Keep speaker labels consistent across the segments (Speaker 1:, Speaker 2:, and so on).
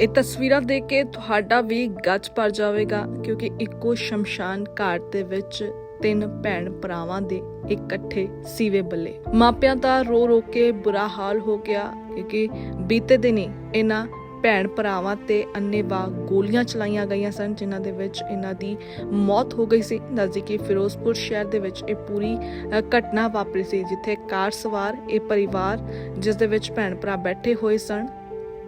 Speaker 1: ਇਹ ਤਸਵੀਰਾਂ ਦੇਖ ਕੇ ਤੁਹਾਡਾ ਵੀ ਗੱਜ ਭਰ ਜਾਵੇਗਾ, ਕਿਉਂਕਿ ਇੱਕੋ ਸ਼ਮਸ਼ਾਨ ਘਾਟ ਦੇ ਵਿੱਚ ਤਿੰਨ ਭੈਣ ਭਰਾਵਾਂ ਦੇ ਇਕੱਠੇ ਸੀਵੇ ਬੱਲੇ। ਮਾਪਿਆਂ ਦਾ ਰੋ ਰੋ ਕੇ ਬੁਰਾ ਹਾਲ ਹੋ ਗਿਆ, ਕਿਉਂਕਿ ਬੀਤੇ ਦਿਨੀ ਇਹਨਾਂ ਭੈਣ ਭਰਾਵਾਂ ਤੇ ਅੰਨੇਵਾਹ ਗੋਲੀਆਂ ਚਲਾਈਆਂ ਗਈਆਂ ਸਨ, ਜਿਨ੍ਹਾਂ ਦੇ ਵਿੱਚ ਇਹਨਾਂ ਦੀ ਮੌਤ ਹੋ ਗਈ ਸੀ। ਦੱਸਦੀ ਕਿ ਫਿਰੋਜ਼ਪੁਰ ਸ਼ਹਿਰ ਦੇ ਵਿੱਚ ਇਹ ਪੂਰੀ ਘਟਨਾ ਵਾਪਰੀ ਸੀ, ਜਿੱਥੇ ਕਾਰ ਸਵਾਰ ਇਹ ਪਰਿਵਾਰ, ਜਿਸ ਦੇ ਵਿੱਚ ਭੈਣ ਭਰਾ ਬੈਠੇ ਹੋਏ ਸਨ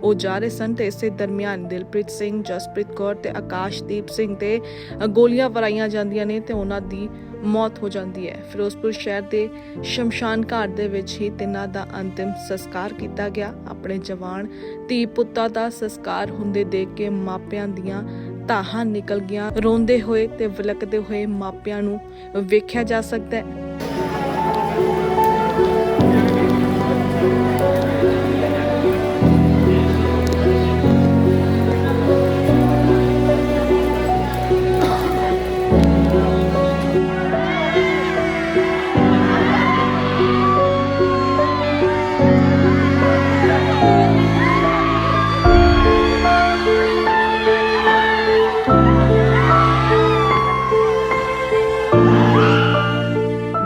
Speaker 1: ਉਹ ਜਾ ਰਹੇ ਸਨ ਤੇ ਇਸੇ ਦਰਮਿਆਨ ਦਿਲਪ੍ਰੀਤ ਸਿੰਘ, ਜਸਪ੍ਰੀਤ ਕੌਰ ਤੇ ਆਕਾਸ਼ਦੀਪ ਸਿੰਘ ਤੇ ਗੋਲੀਆਂ ਵਰਾਈਆਂ ਜਾਂਦੀਆਂ ਨੇ ਤੇ ਉਹਨਾਂ ਦੀ ਮੌਤ ਹੋ ਜਾਂਦੀ ਹੈ। ਫਿਰੋਜ਼ਪੁਰ ਸ਼ਹਿਰ ਦੇ ਸ਼ਮਸ਼ਾਨ ਘਾਟ ਦੇ ਵਿੱਚ ਹੀ ਤਿੰਨਾਂ ਦਾ ਅੰਤਿਮ ਸੰਸਕਾਰ ਕੀਤਾ ਗਿਆ। ਆਪਣੇ ਜਵਾਨ ਧੀ ਪੁੱਤਾਂ ਦਾ ਸੰਸਕਾਰ ਹੁੰਦੇ ਦੇਖ ਕੇ ਮਾਪਿਆਂ ਦੀਆਂ ਤਾਹਾਂ ਨਿਕਲ ਗਈਆਂ। ਰੋਂਦੇ ਹੋਏ ਤੇ ਵਿਲਕਦੇ ਹੋਏ ਮਾਪਿਆਂ ਨੂੰ ਵੇਖਿਆ ਜਾ ਸਕਦਾ ਹੈ।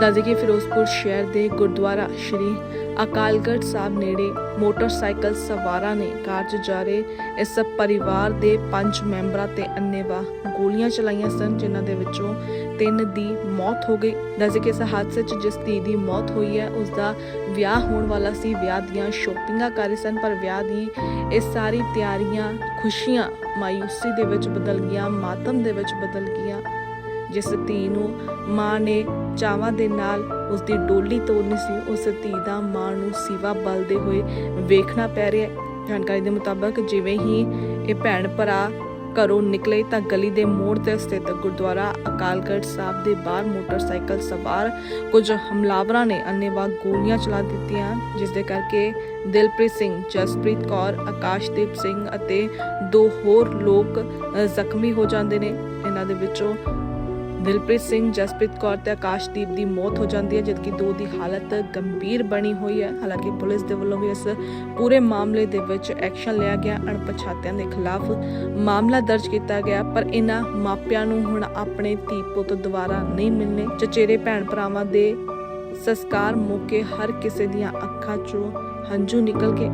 Speaker 1: ਦੱਸਦੇ ਕਿ ਫਿਰੋਜ਼ਪੁਰ ਸ਼ਹਿਰ ਦੇ ਗੁਰਦੁਆਰਾ ਸ਼੍ਰੀ ਅਕਾਲਗੜ੍ਹ ਸਾਹਿਬ ਨੇੜੇ ਮੋਟਰਸਾਈਕਲ ਸਵਾਰਾਂ ਨੇ ਕਾਰ 'ਚ ਜਾ ਰਹੇ ਇਸ ਪਰਿਵਾਰ ਦੇ ਪੰਜ ਮੈਂਬਰਾਂ ਤੇ ਅੰਨੇਵਾਹ ਗੋਲੀਆਂ ਚਲਾਈਆਂ ਸਨ, ਜਿਨ੍ਹਾਂ ਦੇ ਵਿੱਚੋਂ ਤਿੰਨ ਦੀ ਮੌਤ ਹੋ ਗਈ। ਦੱਸਦੇ ਕਿ ਇਸ ਹਾਦਸੇ 'ਚ ਜਿਸ ਧੀ ਦੀ ਮੌਤ ਹੋਈ ਹੈ, ਉਸ ਦਾ ਵਿਆਹ ਹੋਣ ਵਾਲਾ ਸੀ। ਵਿਆਹ ਦੀਆਂ ਸ਼ੋਪਿੰਗਾਂ ਕਰ ਰਹੇ ਸਨ, ਪਰ ਵਿਆਹ ਦੀ ਇਹ ਸਾਰੀ ਤਿਆਰੀਆਂ, ਖੁਸ਼ੀਆਂ ਮਾਇੂਸੀ ਦੇ ਵਿੱਚ ਬਦਲ ਗਈਆਂ, ਮਾਤਮ ਦੇ ਵਿੱਚ ਬਦਲ ਗਈਆਂ। ਜਿਸ ਧੀ ਨੂੰ ਮਾਂ ਨੇ ਚਾਵਾਂ ਦੇ ਨਾਲ ਉਸ ਦੀ ਡੋਲੀ ਤੋੜਨੀ ਸੀ, ਉਸ ਧੀ ਦਾ ਮਾਂ ਨੂੰ ਸੀਵਾ ਬਲਦੇ ਹੋਏ ਵੇਖਣਾ ਪੈ ਰਿਹਾ ਹੈ। ਜਾਣਕਾਰੀ ਦੇ ਮੁਤਾਬਕ ਜਿਵੇਂ ਹੀ ਇਹ ਭੈਣ ਭਰਾ ਘਰੋਂ ਨਿਕਲੇ ਤਾਂ ਗਲੀ ਦੇ ਮੋੜ ਤੇ ਸਥਿਤ ਗੁਰਦੁਆਰਾ ਅਕਾਲਗੜ੍ਹ ਸਾਹਿਬ ਦੇ ਬਾਹਰ ਮੋਟਰਸਾਈਕਲ ਸਵਾਰ ਕੁਝ ਹਮਲਾਵਰਾਂ ਨੇ ਅੰਨੇਵਾਹ ਗੋਲੀਆਂ ਚਲਾ ਦਿੱਤੀਆਂ, ਜਿਸ ਦੇ ਕਰਕੇ ਦਿਲਪ੍ਰੀਤ ਸਿੰਘ, ਜਸਪ੍ਰੀਤ ਕੌਰ, ਆਕਾਸ਼ਦੀਪ ਸਿੰਘ ਅਤੇ ਦੋ ਹੋਰ ਲੋਕ ਜ਼ਖਮੀ ਹੋ ਜਾਂਦੇ ਨੇ। ਇਹਨਾਂ ਦੇ ਵਿੱਚੋਂ ਦਿਲਪ੍ਰੀਤ ਸਿੰਘ, ਜਸਪ੍ਰੀਤ ਕੌਰ ਤੇ ਆਕਾਸ਼ਦੀਪ ਦੀ ਮੌਤ ਹੋ ਜਾਂਦੀ ਹੈ, ਜਦਕਿ ਦੋ ਦੀ ਹਾਲਤ ਗੰਭੀਰ ਬਣੀ ਹੋਈ ਹੈ। ਹਾਲਾਂਕਿ ਪੁਲਿਸ ਦੇ ਵੱਲੋਂ ਵੀ ਇਸ ਪੂਰੇ ਮਾਮਲੇ ਦੇ ਵਿੱਚ ਐਕਸ਼ਨ ਲਿਆ ਗਿਆ। ਅਣਪਛਾਤਿਆਂ ਦੇ ਖਿਲਾਫ ਮਾਮਲਾ ਦਰਜ ਕੀਤਾ ਗਿਆ, ਪਰ ਇਹਨਾਂ ਮਾਪਿਆਂ ਨੂੰ ਹੁਣ ਆਪਣੇ ਧੀ ਪੁੱਤ ਦੁਬਾਰਾ ਨਹੀਂ ਮਿਲਨੇ ਚਚੇਰੇ, ਭੈਣ ਭਰਾਵਾਂ ਦੇ ਸੰਸਕਾਰ ਮੌਕੇ ਹਰ ਕਿਸੇ ਦੀਆਂ ਅੱਖਾਂ 'ਚੋਂ ਹੰਝੂ ਨਿਕਲ ਗਏ